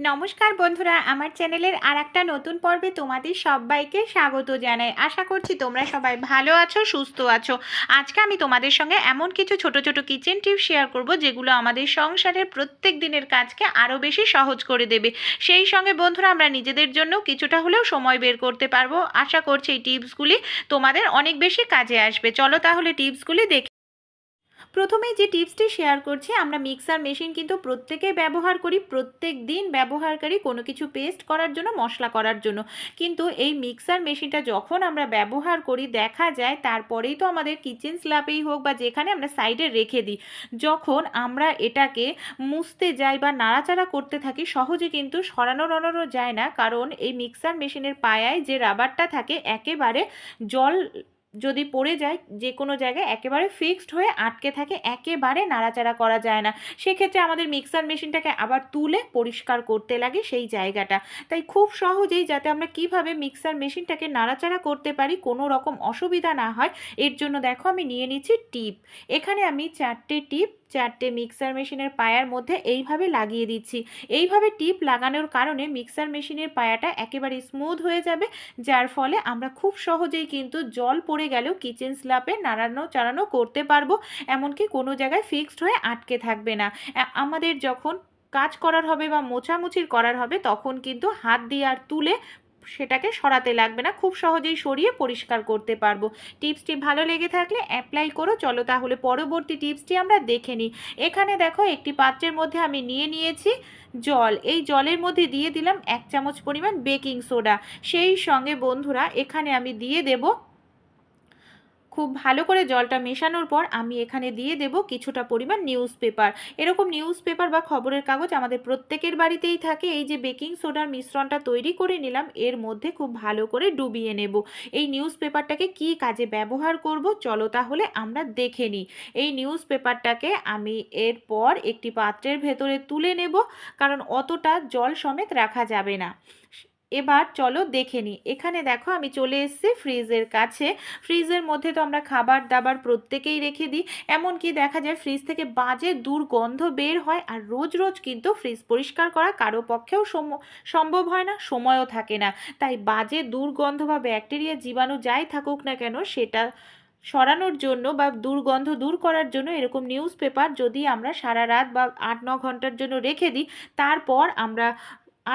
নমস্কার বন্ধুরা, আমার চ্যানেলের আর একটা নতুন পর্বে তোমাদের সবাইকে স্বাগত জানাই। আশা করছি তোমরা সবাই ভালো আছো, সুস্থ আছো। আজকে আমি তোমাদের সঙ্গে এমন কিছু ছোট ছোট কিচেন টিপ শেয়ার করব, যেগুলো আমাদের সংসারের প্রত্যেক দিনের কাজকে আরও বেশি সহজ করে দেবে। সেই সঙ্গে বন্ধুরা, আমরা নিজেদের জন্য কিছুটা হলেও সময় বের করতে পারব। আশা করছি এই টিপসগুলি তোমাদের অনেক বেশি কাজে আসবে। চলো তাহলে টিপসগুলি দেখে প্রথমে যে টিপসটি শেয়ার করছি, আমরা মিক্সার মেশিন কিন্তু প্রত্যেকেই ব্যবহার করি, প্রত্যেক দিন ব্যবহারকারী কোনো কিছু পেস্ট করার জন্য, মশলা করার জন্য। কিন্তু এই মিক্সার মেশিনটা যখন আমরা ব্যবহার করি, দেখা যায় তারপরেই তো আমাদের কিচেন স্ল্যাপেই হোক বা যেখানে আমরা সাইডে রেখে দিই, যখন আমরা এটাকে মুছতে যাই বা নাড়াচাড়া করতে থাকি, সহজে কিন্তু সরানো রনানো যায় না। কারণ এই মিক্সার মেশিনের পায়ায় যে রাবারটা থাকে, একেবারে জল যদি পড়ে যায় যে কোনো জায়গায় একেবারে ফিক্সড হয়ে আটকে থাকে, একেবারে নাড়াচাড়া করা যায় না। সেক্ষেত্রে আমাদের মিক্সার মেশিনটাকে আবার তুলে পরিষ্কার করতে লাগে সেই জায়গাটা। তাই খুব সহজেই যাতে আমরা কীভাবে মিক্সার মেশিনটাকে নাড়াচাড়া করতে পারি, কোনো রকম অসুবিধা না হয়, এর জন্য দেখো আমি নিয়ে নিচ্ছি টিপ এখানে আমি চারটে টিপ চারটে মিক্সার মেশিনের পায়ার মধ্যে এইভাবে লাগিয়ে দিচ্ছি। এইভাবে টিপ লাগানোর কারণে মিক্সার মেশিনের পায়াটা একেবারে স্মুথ হয়ে যাবে, যার ফলে আমরা খুব সহজেই কিন্তু জল পড়ে গেলেও কিচেন স্ল্যাপে নাড়ানো চাড়ানো করতে পারব, এমনকি কোনো জায়গায় ফিক্সড হয়ে আটকে থাকবে না। আমাদের যখন কাজ করার হবে বা মোছামুছির করার হবে, তখন কিন্তু হাত দিয়ে আর তুলে সেটাকে সরাতে লাগবে না। খুব সহজেই সরিয়ে পরিষ্কার করতে পারব। টিপসটি ভালো লেগে থাকলে অ্যাপ্লাই করো। চলো তাহলে পরবর্তী টিপসটি আমরা দেখে নিই। এখানে দেখো একটি পাত্রের মধ্যে আমি নিয়ে নিয়েছি জল। এই জলের মধ্যে দিয়ে দিলাম এক চামচ পরিমাণ বেকিং সোডা। সেই সঙ্গে বন্ধুরা, এখানে আমি দিয়ে দেব খুব ভালো করে জলটা মেশানোর পর আমি এখানে দিয়ে দেব কিছুটা পরিমাণ নিউজ পেপার এরকম নিউজ পেপার বা খবরের কাগজ আমাদের প্রত্যেকের বাড়িতেই থাকে। এই যে বেকিং সোডার মিশ্রণটা তৈরি করে নিলাম, এর মধ্যে খুব ভালো করে ডুবিয়ে নেব। এই নিউজ পেপারটাকে কি কাজে ব্যবহার করব চলো তাহলে আমরা দেখে নিই। এই নিউজ পেপারটাকে আমি এরপর একটি পাত্রের ভেতরে তুলে নেব, কারণ অতটা জল সমেত রাখা যাবে না। এবার চলো দেখে নিই। এখানে দেখো আমি চলে এসেছি ফ্রিজের কাছে। ফ্রিজের মধ্যে তো আমরা খাবার দাবার প্রত্যেকেই রেখে দিই। এমনকি দেখা যায় ফ্রিজ থেকে বাজে দুর্গন্ধ বের হয় আর রোজ রোজ কিন্তু ফ্রিজ পরিষ্কার করা কারও পক্ষেও সম- সম্ভব হয় না, সময়ও থাকে না। তাই বাজে দুর্গন্ধ বা ব্যাকটেরিয়া জীবাণু যাই থাকুক না কেন সেটা সরানোর জন্য বা দুর্গন্ধ দূর করার জন্য এরকম নিউজ পেপার যদি আমরা সারা রাত বা আট ন ঘণ্টার জন্য রেখে দিই, তারপর আমরা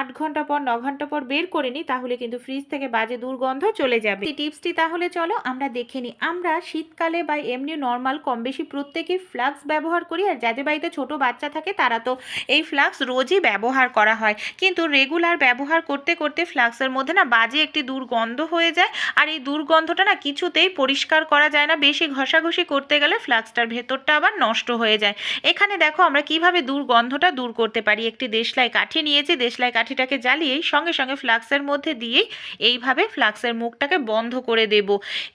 আট ঘণ্টা পর, ন ঘণ্টা পর বের করে নিই তাহলে কিন্তু ফ্রিজ থেকে বাজে দুর্গন্ধ চলে যাবে। এই টিপসটি তাহলে চলো আমরা দেখে নিই আমরা শীতকালে বা এমনি নর্মাল কম বেশি প্রত্যেকেই ফ্লাক্স ব্যবহার করি, আর যাদের বাড়িতে ছোট বাচ্চা থাকে, তারা তো এই ফ্লাক্স রোজই ব্যবহার করা হয়। কিন্তু রেগুলার ব্যবহার করতে করতে ফ্লাক্সের মধ্যে না বাজে একটি দুর্গন্ধ হয়ে যায়, আর এই দুর্গন্ধটা না কিছুতেই পরিষ্কার করা যায় না। বেশি ঘষাঘষি করতে গেলে ফ্লাক্সটার ভেতরটা আবার নষ্ট হয়ে যায়। এখানে দেখো আমরা কীভাবে দুর্গন্ধটা দূর করতে পারি। একটি দেশলাই কাঠি নিয়েছি, দেশলাই কাঠিটাকে জ্বালিয়েই সঙ্গে সঙ্গে ফ্লাক্সের মধ্যে দিয়েই এইভাবে ফ্লাক্সের মুখটাকে বন্ধ করে দেব।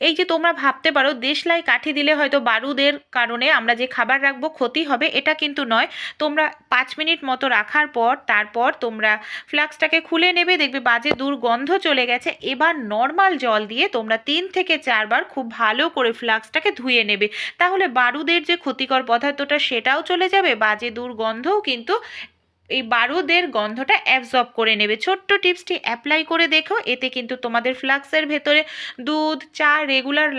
এই যে তোমরা ভাবতে পারো, দেশলাই কাঠি দিলে হয়তো বারুদের কারণে আমরা যে খাবার রাখব ক্ষতি হবে, এটা কিন্তু নয়। তোমরা পাঁচ মিনিট মতো রাখার পর, তারপর তোমরা ফ্লাক্সটাকে খুলে নেবে, দেখবে বাজে দুর্গন্ধ চলে গেছে। এবার নর্মাল জল দিয়ে তোমরা তিন থেকে চারবার খুব ভালো করে ফ্লাক্সটাকে ধুয়ে নেবে। তাহলে বারুদের যে ক্ষতিকর পদার্থটা, সেটাও চলে যাবে, বাজে দুর্গন্ধও কিন্তু এই বারুদের গন্ধটা অ্যাবজর্ব করে নেবে। ছোট্ট টিপসটি অ্যাপ্লাই করে দেখো, এতে কিন্তু তোমাদের ফ্লাক্সের ভেতরে দুধ, চা রেগুলার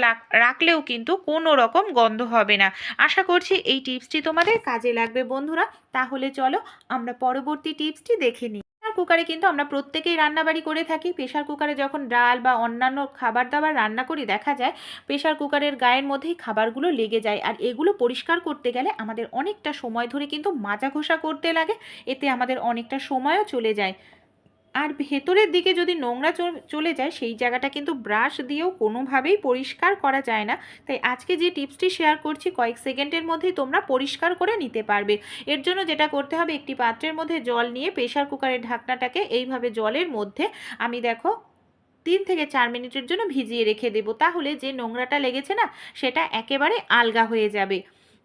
রাখলেও কিন্তু কোনো রকম গন্ধ হবে না। আশা করছি এই টিপসটি তোমাদের কাজে লাগবে। বন্ধুরা, তাহলে চলো আমরা পরবর্তী টিপসটি দেখে নিই। প্রেশার কুকারে কিন্তু আমরা প্রত্যেকেই রান্নাবাড়ি করে থাকি। প্রেশার কুকারে যখন ডাল বা অন্যান্য খাবার দাবার রান্না করি, দেখা যায় প্রেশার কুকারের গায়ের মধ্যেই খাবারগুলো লেগে যায়। আর এগুলো পরিষ্কার করতে গেলে আমাদের অনেকটা সময় ধরে কিন্তু মাজা ঘষা করতে লাগে। এতে আমাদের অনেকটা সময়ও চলে যায়। আর ভেতরের দিকে যদি নোংরা চলে যায়, সেই জায়গাটা কিন্তু ব্রাশ দিয়েও কোনোভাবেই পরিষ্কার করা যায় না। তাই আজকে যে টিপসটি শেয়ার করছি, কয়েক সেকেন্ডের মধ্যেই তোমরা পরিষ্কার করে নিতে পারবে। এর জন্য যেটা করতে হবে, একটি পাত্রের মধ্যে জল নিয়ে প্রেশার কুকারের ঢাকনাটাকে এইভাবে জলের মধ্যে আমি দেখো তিন থেকে চার মিনিটের জন্য ভিজিয়ে রেখে দেবো। তাহলে যে নোংরাটা লেগেছে না, সেটা একেবারে আলগা হয়ে যাবে।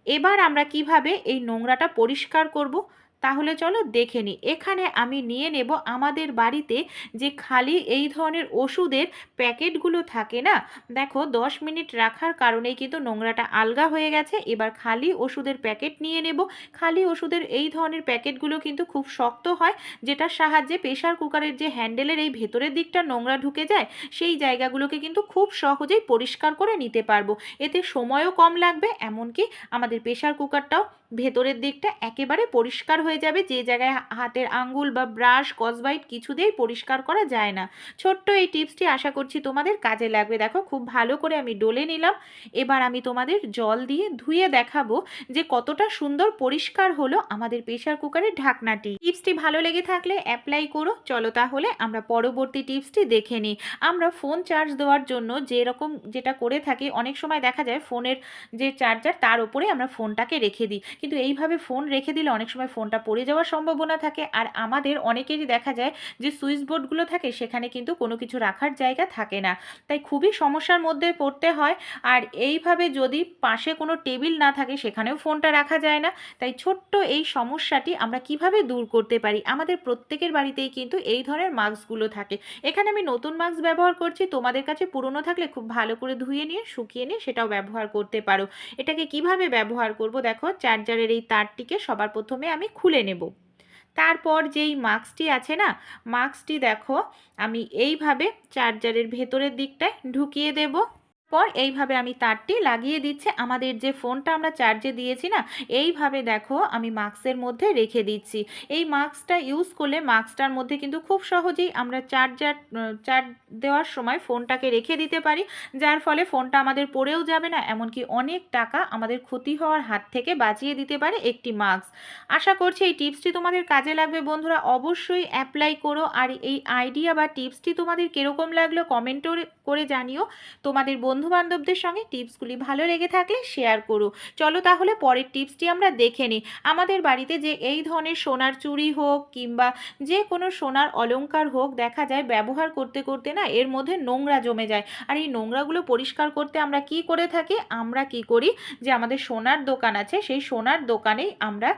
এবার আমরা কীভাবে এই নোংরাটা পরিষ্কার করব? তাহলে চলো দেখে নিই এখানে আমি নিয়ে নেব আমাদের বাড়িতে যে খালি এই ধরনের ওষুধের প্যাকেটগুলো থাকে না, দেখো দশ মিনিট রাখার কারণেই কিন্তু নোংরাটা আলগা হয়ে গেছে, এবার খালি ওষুধের প্যাকেট নিয়ে নেব। খালি ওষুধের এই ধরনের প্যাকেটগুলো কিন্তু খুব শক্ত হয়, যেটার সাহায্যে প্রেশার কুকারের যে হ্যান্ডেলের এই ভেতরের দিকটা নোংরা ঢুকে যায়, সেই জায়গাগুলোকে কিন্তু খুব সহজেই পরিষ্কার করে নিতে পারব। এতে সময়ও কম লাগবে, এমনকি আমাদের প্রেশার কুকারটাও ভেতরের দিকটা একেবারে পরিষ্কার হয়ে যাবে, যে জায়গায় হাতের আঙ্গুল বা ব্রাশ কসবাইট কিছুতেই পরিষ্কার করা যায় না। ছোট্ট এই টিপসটি আশা করছি তোমাদের কাজে লাগবে। দেখো, খুব ভালো করে আমি ডলে নিলাম। এবার আমি তোমাদের জল দিয়ে ধুয়ে দেখাবো যে কতটা সুন্দর পরিষ্কার হলো আমাদের প্রেশার কুকারের ঢাকনাটি। টিপসটি ভালো লেগে থাকলে অ্যাপ্লাই করো। চলো তাহলে আমরা পরবর্তী টিপসটি দেখে নিই। আমরা ফোন চার্জ দেওয়ার জন্য যেরকম যেটা করে থাকি, অনেক সময় দেখা যায় ফোনের যে চার্জার, তার উপরে আমরা ফোনটাকে রেখে দিই। কিন্তু এইভাবে ফোন রেখে দিলে অনেক সময় ফোনটা পড়ে যাওয়ার সম্ভাবনা থাকে। আর আমাদের অনেকেরই দেখা যায় যে, সুইচ বোর্ডগুলো থাকে, সেখানে কিন্তু কোনো কিছু রাখার জায়গা থাকে না। তাই খুবই সমস্যার মধ্যে পড়তে হয়। আর এইভাবে যদি পাশে কোনো টেবিল না থাকে, সেখানেও ফোনটা রাখা যায় না। তাই ছোট্ট এই সমস্যাটি আমরা কীভাবে দূর করতে পারি? আমাদের প্রত্যেকের বাড়িতেই কিন্তু এই ধরনের মাস্কগুলো থাকে। এখানে আমি নতুন মাস্ক ব্যবহার করছি। তোমাদের কাছে পুরনো থাকলে খুব ভালো করে ধুয়ে নিয়ে, শুকিয়ে নিয়ে সেটাও ব্যবহার করতে পারো। এটাকে কীভাবে ব্যবহার করব? দেখো, চার্জারের এই তারটিকে সবার প্রথমে আমি খুলে নেব। তারপর যেই মাস্কটি আছে না, মাস্কটি দেখো, আমি এইভাবে চার্জারের ভেতরের দিকটায় ঢুকিয়ে দেব। পর এইভাবে আমি তারটি লাগিয়ে দিচ্ছে। আমাদের যে ফোনটা আমরা চার্জে দিয়েছি না, এইভাবে দেখো আমি মাস্কের মধ্যে রেখে দিচ্ছি। এই মাস্কটা ইউজ করলে মাস্কটার মধ্যে কিন্তু খুব সহজেই আমরা চার্জার চার্জ দেওয়ার সময় ফোনটাকে রেখে দিতে পারি, যার ফলে ফোনটা আমাদের পড়েও যাবে না। এমনকি অনেক টাকা আমাদের ক্ষতি হওয়ার হাত থেকে বাঁচিয়ে দিতে পারে একটি মাস্ক। আশা করছি এই টিপসটি তোমাদের কাজে লাগবে। বন্ধুরা, অবশ্যই অ্যাপ্লাই করো। আর এই আইডিয়া বা টিপসটি তোমাদের কীরকম লাগল কমেন্টও করে জানিও। তোমাদের বন্ধু বান্ধবদের সঙ্গে টিপসগুলি ভালো লেগে থাকলে শেয়ার করো। চলো তাহলে পরের টিপসটি আমরা দেখে নিই। আমাদের বাড়িতে যে এই ধরনের সোনার চুড়ি হোক কিংবা যে কোনো সোনার অলংকার হোক দেখা যায় ব্যবহার করতে করতে না এর মধ্যে নোংরা জমে যায়। আর এই নোংরাগুলো পরিষ্কার করতে আমরা কি করে থাকি? আমরা কি করি? যে আমাদের সোনার দোকান আছে সেই সোনার দোকানেই আমরা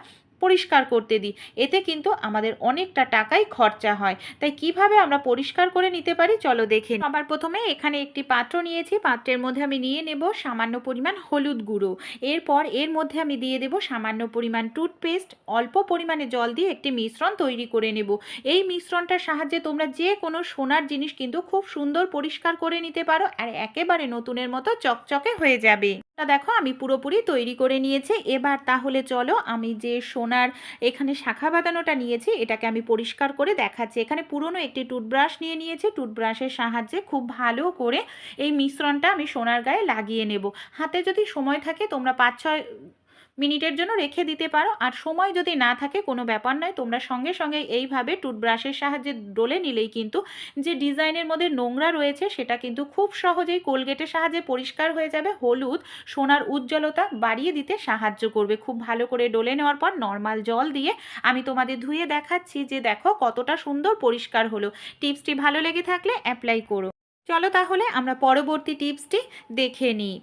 পরিষ্কার করতে দিই। এতে কিন্তু আমাদের অনেকটা টাকাই খরচা হয়। তাই কীভাবে আমরা পরিষ্কার করে নিতে পারি চলো দেখে আবার প্রথমে এখানে একটি পাত্র নিয়েছি। পাত্রের মধ্যে আমি নিয়ে নেব সামান্য পরিমাণ হলুদ গুঁড়ো। এরপর এর মধ্যে আমি দিয়ে দেব সামান্য পরিমাণ টুথপেস্ট। অল্প পরিমাণে জল দিয়ে একটি মিশ্রণ তৈরি করে নেব। এই মিশ্রণটার সাহায্যে তোমরা যে কোনো সোনার জিনিস কিন্তু খুব সুন্দর পরিষ্কার করে নিতে পারো আর একেবারে নতুনের মতো চকচকে হয়ে যাবে। দেখো আমি পুরোপুরি তৈরি করে নিয়েছি। এবার তাহলে চলো আমি যে সোনার এখানে শাখা বাঁধানোটা নিয়েছি, এটাকে আমি পরিষ্কার করে দেখাচ্ছি। এখানে পুরনো একটি টুথব্রাশ নিয়ে নিয়েছি, টুথব্রাশের সাহায্যে খুব ভালো করে এই মিশ্রণটা আমি সোনার গায়ে লাগিয়ে নেব। হাতে যদি সময় থাকে তোমরা পাঁচ ছয় মিনিটের জন্য রেখে দিতে পারো। আর সময় যদি না থাকে, কোনো ব্যাপার নয়। তোমরা সঙ্গে সঙ্গে এইভাবে টুথব্রাশের সাহায্যে ডলে নিলেই কিন্তু যে ডিজাইনের মধ্যে নোংরা রয়েছে, সেটা কিন্তু খুব সহজেই কোলগেটের সাহায্যে পরিষ্কার হয়ে যাবে। হলুদ, সোনার উজ্জ্বলতা বাড়িয়ে দিতে সাহায্য করবে। খুব ভালো করে ডলে নেওয়ার পর নর্মাল জল দিয়ে আমি তোমাদের ধুয়ে দেখাচ্ছি যে দেখো কতটা সুন্দর পরিষ্কার হলো। টিপসটি ভালো লেগে থাকলে অ্যাপ্লাই করো। চলো তাহলে আমরা পরবর্তী টিপসটি দেখে নিই।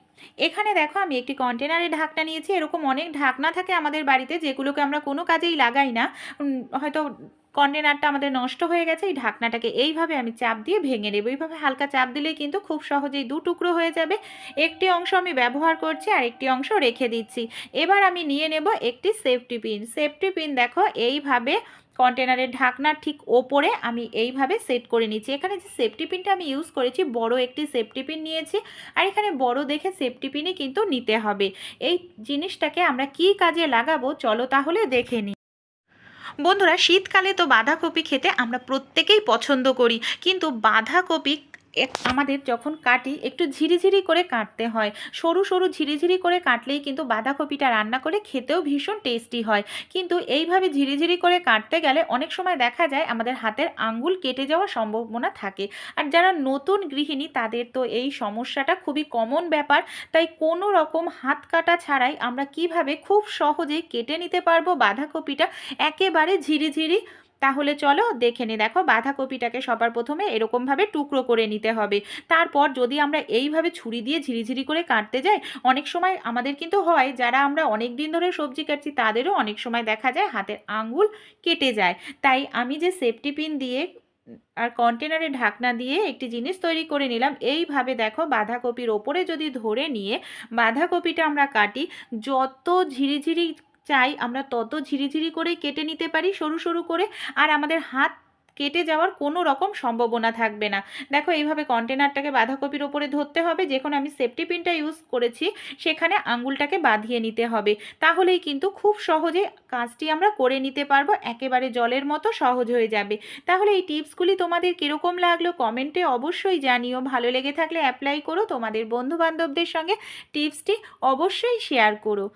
এখানে দেখো আমি একটি কন্টেনারে ঢাকনা নিয়েছি, এরকম অনেক ঢাকনা থাকে আমাদের বাড়িতে যেগুলোকে আমরা কোনো কাজেই লাগাই না। হয়তো কন্টেনারটা আমাদের নষ্ট হয়ে গেছে, এই ঢাকনাটাকে এইভাবে আমি চাপ দিয়ে ভেঙে নেব। এইভাবে হালকা চাপ দিলেই কিন্তু খুব সহজেই দু টুকরো হয়ে যাবে। একটি অংশ আমি ব্যবহার করছি আর একটি অংশ রেখে দিচ্ছি। এবার আমি নিয়ে নেব একটি সেফটি পিন। সেফটি পিন দেখো, এইভাবে কন্টেনারের ঢাকনার ঠিক ওপরে আমি এইভাবে সেট করে নিচ্ছি এখানে যে সেফটি পিনটা আমি ইউজ করেছি, বড় একটি সেফটি পিন নিয়েছি। আর এখানে বড় দেখে সেফটি পিনই কিন্তু নিতে হবে। এই জিনিসটাকে আমরা কি কাজে লাগাবো, চলো তাহলে দেখে নিই বন্ধুরা, শীতকালে তো বাঁধাকপি খেতে আমরা প্রত্যেকেই পছন্দ করি। কিন্তু বাঁধাকপি আমাদের যখন কাটি একটু ঝিরিঝিরি করে কাটতে হয়। সরু সরু ঝিরিঝিরি করে কাটলেই কিন্তু বাঁধাকপিটা রান্না করে খেতেও ভীষণ টেস্টি হয়। কিন্তু এইভাবে ঝিরিঝিরি করে কাটতে গেলে অনেক সময় দেখা যায় আমাদের হাতের আঙ্গুল কেটে যাওয়ার সম্ভাবনা থাকে। আর যারা নতুন গৃহিণী তাদের তো এই সমস্যাটা খুবই কমন ব্যাপার। তাই কোনো রকম হাত কাটা ছাড়াই আমরা কীভাবে খুব সহজেই কেটে নিতে পারব বাঁধাকপিটা? একেবারে ঝিরিঝিরি তাহলে চলো দেখে নে, দেখো বাঁধাকপিটাকে সবার প্রথমে এরকমভাবে টুকরো করে নিতে হবে। তারপর যদি আমরা এইভাবে ছুরি দিয়ে ঝিরিঝিরি করে কাটতে যাই, অনেক সময় আমাদের কিন্তু হয়, যারা আমরা অনেক দিন ধরে সবজি কাটছি তাদেরও অনেক সময় দেখা যায় হাতের আঙ্গুল কেটে যায়। তাই আমি যে সেফটি পিন দিয়ে আর কন্টেনারে ঢাকনা দিয়ে একটি জিনিস তৈরি করে নিলাম, এইভাবে দেখো বাঁধাকপির ওপরে যদি ধরে নিয়ে বাঁধাকপিটা আমরা কাটি, যত ঝিরিঝিরি চাই আমরা তত ঝিরিঝিরি করে কেটে নিতে পারি, সরু সরু করে, আর আমাদের হাত কেটে যাওয়ার কোনো রকম সম্ভাবনা থাকবে না। দেখো, এইভাবে কন্টেনারটাকে বাঁধাকপির ওপরে ধরতে হবে, যখন আমি সেফটি পিনটা ইউজ করেছি, সেখানে আঙ্গুলটাকে বাঁধিয়ে নিতে হবে। তাহলেই কিন্তু খুব সহজে কাজটি আমরা করে নিতে পারব, একেবারে জলের মতো সহজ হয়ে যাবে। তাহলে এই টিপসগুলি তোমাদের কীরকম লাগল কমেন্টে অবশ্যই জানিও। ভালো লেগে থাকলে অ্যাপ্লাই করো। তোমাদের বন্ধু বান্ধবদের সঙ্গে টিপসটি অবশ্যই শেয়ার করো।